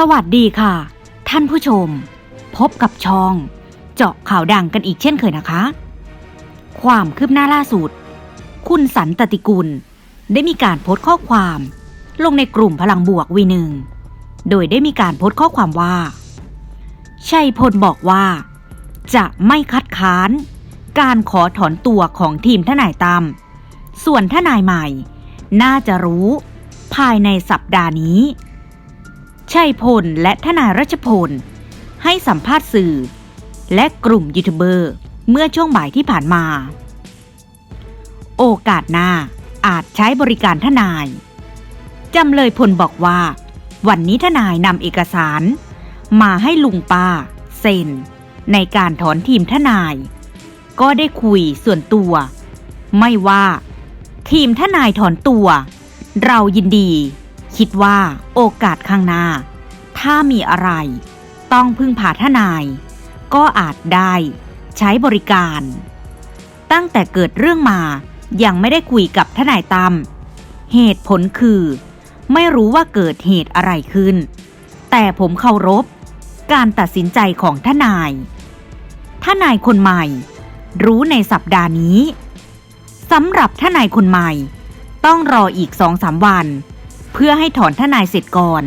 สวัสดีค่ะ ท่านผู้ชม พบกับช่อง เจาะข่าวดังกันอีกเช่นเคยนะคะ ความคืบหน้าล่าสุด คุณสันตติกุล ได้มีการโพสต์ข้อความ ลงในกลุ่มพลังบวกวีหนึ่งโดยได้มีการโพสต์ข้อความว่า ชัยพลบอกว่า จะไม่คัดค้าน การขอถอนตัวของทีมทนายตั้มส่วนทนายใหม่ น่าจะรู้ ภายในสัปดาห์นี้ ชัยพลและทนายรัชพล ให้สัมภาษณ์สื่อ และกลุ่มยูทูบเบอร์เมื่อช่วงบ่ายที่ผ่านมา โอกาสหน้าอาจใช้บริการทนาย จำเลยพลบอกว่า วันนี้ทนายนำเอกสาร มาให้ลุงป้า เซ็น ในการถอนทีมทนาย ก็ได้คุยส่วนตัว ไม่ว่า ทีมทนายถอนตัว เรายินดี คิดว่าโอกาสข้างหน้า ถ้ามีอะไร ต้องพึ่งพาทนาย ก็อาจได้ใช้บริการ ตั้งแต่เกิดเรื่องมายังไม่ได้คุยกับทนายตั้มเหตุผลคือ ไม่รู้ว่าเกิดเหตุอะไรขึ้น แต่ผมเคารพ การตัดสินใจของทนาย ทนายคนใหม่ รู้ในสัปดาห์นี้สำหรับทนายคนใหม่ ต้องรออีกสองสามวัน เพื่อให้ถอนทนายเสร็จก่อน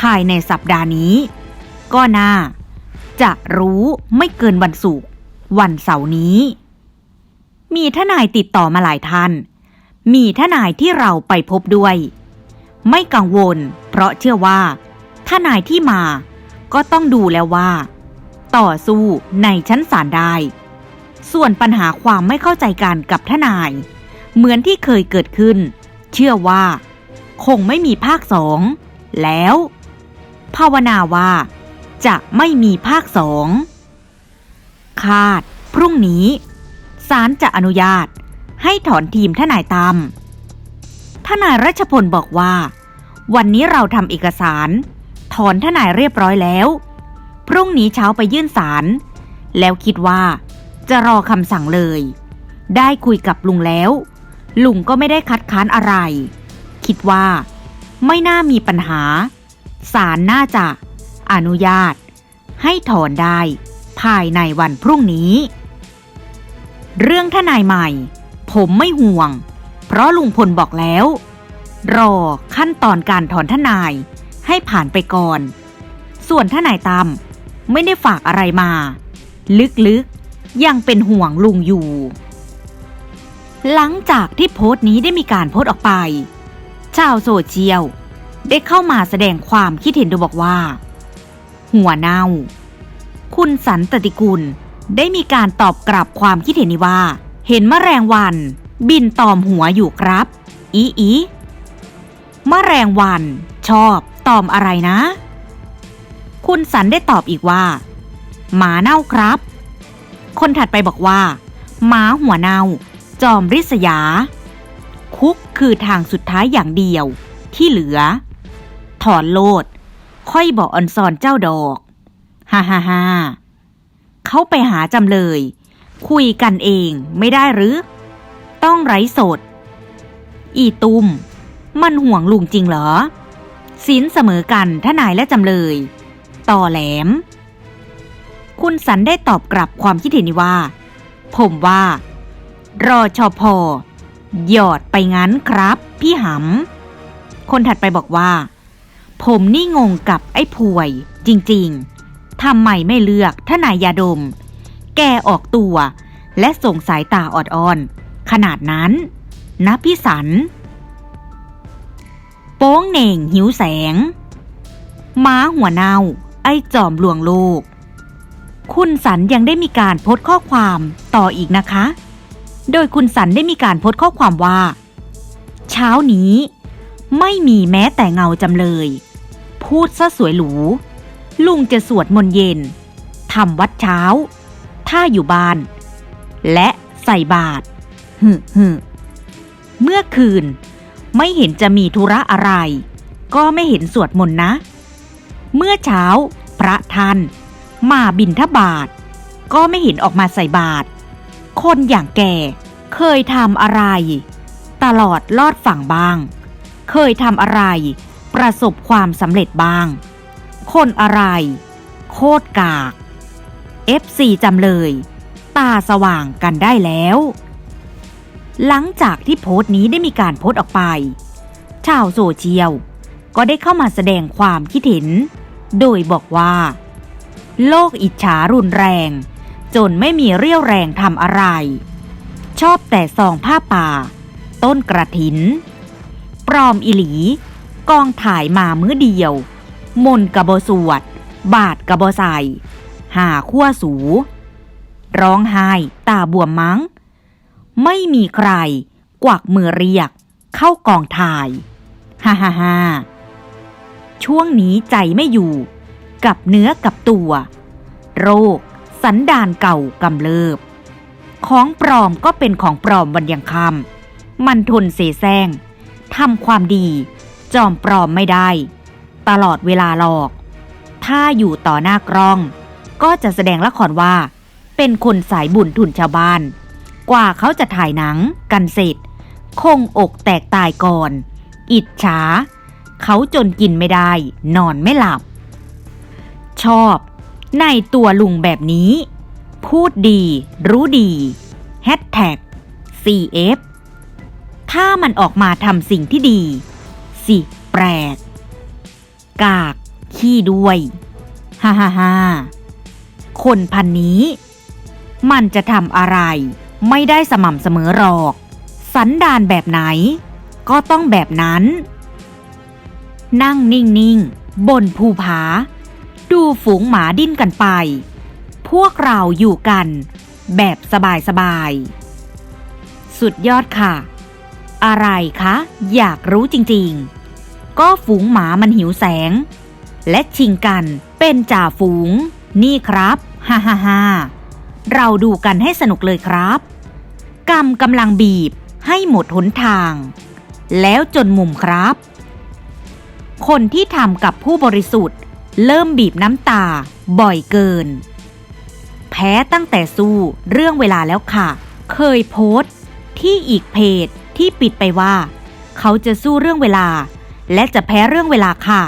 ภายในสัปดาห์นี้ ก็น่า จะรู้ไม่เกินวันศุกร์วันเสาร์นี้ มีทนายติดต่อมาหลายท่าน มีทนายที่เราไปพบด้วย ไม่กังวล เพราะเชื่อว่าทนายที่มาก็ต้องดูแล้วว่า ต่อสู้ในชั้นศาลได้ ส่วนปัญหาความไม่เข้าใจกันกับทนาย เหมือนที่เคยเกิดขึ้น เชื่อว่า คงไม่มีภาคสองแล้ว ภาวนาว่า จะไม่มีภาคสองคาด พรุ่งนี้ศาลจะอนุญาตให้ถอนทีมทนายตามทนายรัชพลบอกว่า วันนี้เราทำเอกสาร ถอนทนายเรียบร้อยแล้ว พรุ่งนี้เช้าไปยื่นศาลแล้วคิดว่าจะรอคำสั่งเลย ได้คุยกับลุงแล้ว ลุงก็ไม่ได้คัดค้านอะไร คิดว่า ไม่น่ามีปัญหา ศาลน่าจะ อนุญาต ให้ถอนได้ ภายในวันพรุ่งนี้ เรื่องทนายใหม่ ผมไม่ห่วง เพราะลุงพลบอกแล้ว รอขั้นตอนการถอนทนายให้ผ่านไปก่อน ส่วนทนายตั้มไม่ได้ฝากอะไรมา ลึกๆ ยังเป็นห่วงลุงอยู่ หลังจากที่โพสต์นี้ได้มีการโพสต์ออกไป ชาวโซเชียลได้เข้ามาแสดงความคิดเห็นโดยบอกว่า หัวเน่า คุณสันตติกุลได้มีการตอบกลับความคิดเห็นนี้ว่า เห็นมแมลงวัน บินตอมหัวอยู่ครับ อีอีมแมลงวัน ชอบตอมอะไรนะ คุณสันได้ตอบอีกว่า หมาเน่าครับ คนถัดไปบอกว่า หมาหัวเน่า จอมริษยา คุกคือทางสุดท้ายอย่างเดียว ที่เหลือ ถอนโลด ค่อยบอกอันซอนเจ้าดอก ฮ่าฮ่าฮ่าเขาไปหาจำเลย คุยกันเองไม่ได้หรือ ต้องไร้สด อีตุม มันห่วงลุงจริงเหรอสินเสมอกันทนายและจำเลย ต่อแหลม คุณสันได้ตอบกลับความคิดเห็นนี้ว่า ผมว่า รอชอพอ หยอดไปงั้นครับ พี่หำ คนถัดไปบอกว่า ผมนี่งงกับไอ้ป่วย จริงๆทำไมไม่เลือกทนายยาดม แกออกตัว และส่งสายตาออดอ้อน ขนาดนั้น นะพี่สัน โป้งเหน่งหิวแสง ม้าหัวเน่าไอ้จอมลวงโลก คุณสันยังได้มีการโพสต์ข้อความต่ออีกนะคะ โดยคุณสันได้มีการโพสต์ข้อความว่า เช้านี้ ไม่มีแม้แต่เงาจำเลย พูดซะสวยหรู ลุงจะสวดมนต์เย็นทำวัดเช้า ถ้าอยู่บ้าน และใส่บาตรฮึฮึเมื่อคืน ไม่เห็นจะมีธุระอะไร ก็ไม่เห็นสวดมนต์นะ เมื่อเช้า พระท่าน มาบินทบาท ก็ไม่เห็นออกมาใส่บาตร คนอย่างแกเคยทำอะไร ตลอดลอดฝั่งบ้าง เคยทำอะไร ประสบความสำเร็จบ้าง คนอะไร โคตรกาก FC จำเลย ตาสว่างกันได้แล้ว หลังจากที่โพสต์นี้ได้มีการโพสต์ออกไป ชาวโซเชียลก็ได้เข้ามาแสดงความคิดเห็น โดยบอกว่า โลกอิจฉารุนแรง จนไม่มีเรี่ยวแรงทำอะไร ชอบแต่ซองผ้าป่า ต้นกระถิน ปลอมอิหลี กองถ่ายมามื้อเดียว มนต์กะบสวด บาทกระบใส่หาขั้วสู ร้องไห้ตาบวมมั้ง ไม่มีใคร กวักมือเรียก เข้ากองถ่ายฮ่าฮ่าฮ่าช่วงนี้ใจไม่อยู่ กับเนื้อกับตัว โรค สันดานเก่ากำเริบ ของปลอมก็เป็นของปลอมวันยังคำมันทนเสแสร้งทำความดี จอมปลอมไม่ได้ ตลอดเวลาหลอก ถ้าอยู่ต่อหน้ากล้อง ก็จะแสดงละครว่า เป็นคนสายบุญทุนชาวบ้าน กว่าเขาจะถ่ายหนังกันเสร็จ คงอกแตกตายก่อน อิจฉา เขาจนกินไม่ได้ นอนไม่หลับ ชอบ ในตัวลุงแบบนี้ พูดดี รู้ดีแฮชแท็ก CF ถ้ามันออกมาทำสิ่งที่ดี สิแปลก กาก ขี้ด้วยฮ่าฮ่าฮ่าคนพันนี้ มันจะทำอะไร ไม่ได้สม่ำเสมอหรอก สันดานแบบไหน ก็ต้องแบบนั้น นั่งนิ่ง ๆ บนภูผา ดูฝูงหมาดิ้นกันไป พวกเราอยู่กันแบบสบายๆ สุดยอดค่ะ อะไรคะ อยากรู้จริงๆ ก็ฝูงหมามันหิวแสง และชิงกันเป็นจ่าฝูง นี่ครับ ฮ่าฮ่าฮ่าเราดูกันให้สนุกเลยครับ กรรมกำลังบีบให้หมดหนทาง แล้วจนมุมครับ คนที่ทำกับผู้บริสุทธิ์ เริ่มบีบน้ำตา บ่อยเกิน แพ้ตั้งแต่สู้เรื่องเวลาแล้วค่ะ เคยโพสต์ ที่อีกเพจที่ปิดไปว่า เขาจะสู้เรื่องเวลา และจะแพ้เรื่องเวลาค่ะ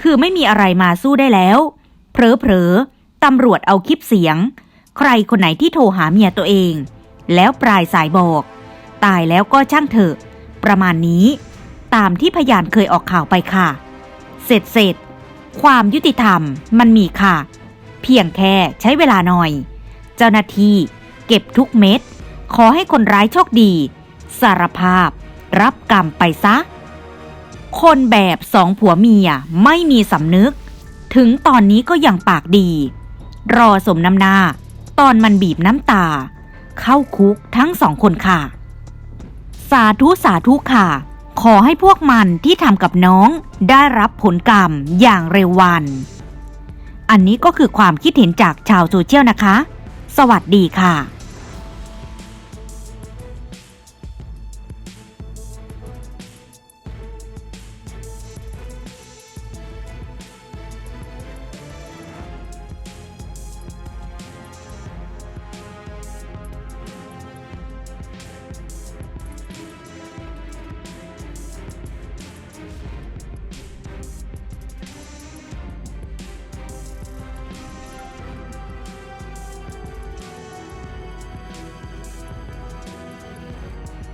คือไม่มีอะไรมาสู้ได้แล้ว เผลอๆตำรวจเอาคลิปเสียง ใครคนไหนที่โทรหาเมียตัวเอง แล้วปลายสายบอก ตายแล้วก็ช่างเถอะ ประมาณนี้ ตามที่พยานเคยออกข่าวไปค่ะ เสร็จเสร็จ ความยุติธรรมมันมีค่ะ เพียงแค่ใช้เวลาหน่อย เจ้าหน้าที่เก็บทุกเม็ด ขอให้คนร้ายโชคดี สารภาพ รับกรรมไปซะ คนแบบสองผัวเมียไม่มีสำนึก ถึงตอนนี้ก็ยังปากดี รอสมน้ำหน้า ตอนมันบีบน้ำตา เข้าคุกทั้งสองคนค่ะ สาธุสาธุค่ะ ขอให้พวกมันที่ทำกับน้องได้รับผลกรรมอย่างเร็ววัน อันนี้ก็คือความคิดเห็นจากชาวโซเชียลนะคะ สวัสดีค่ะ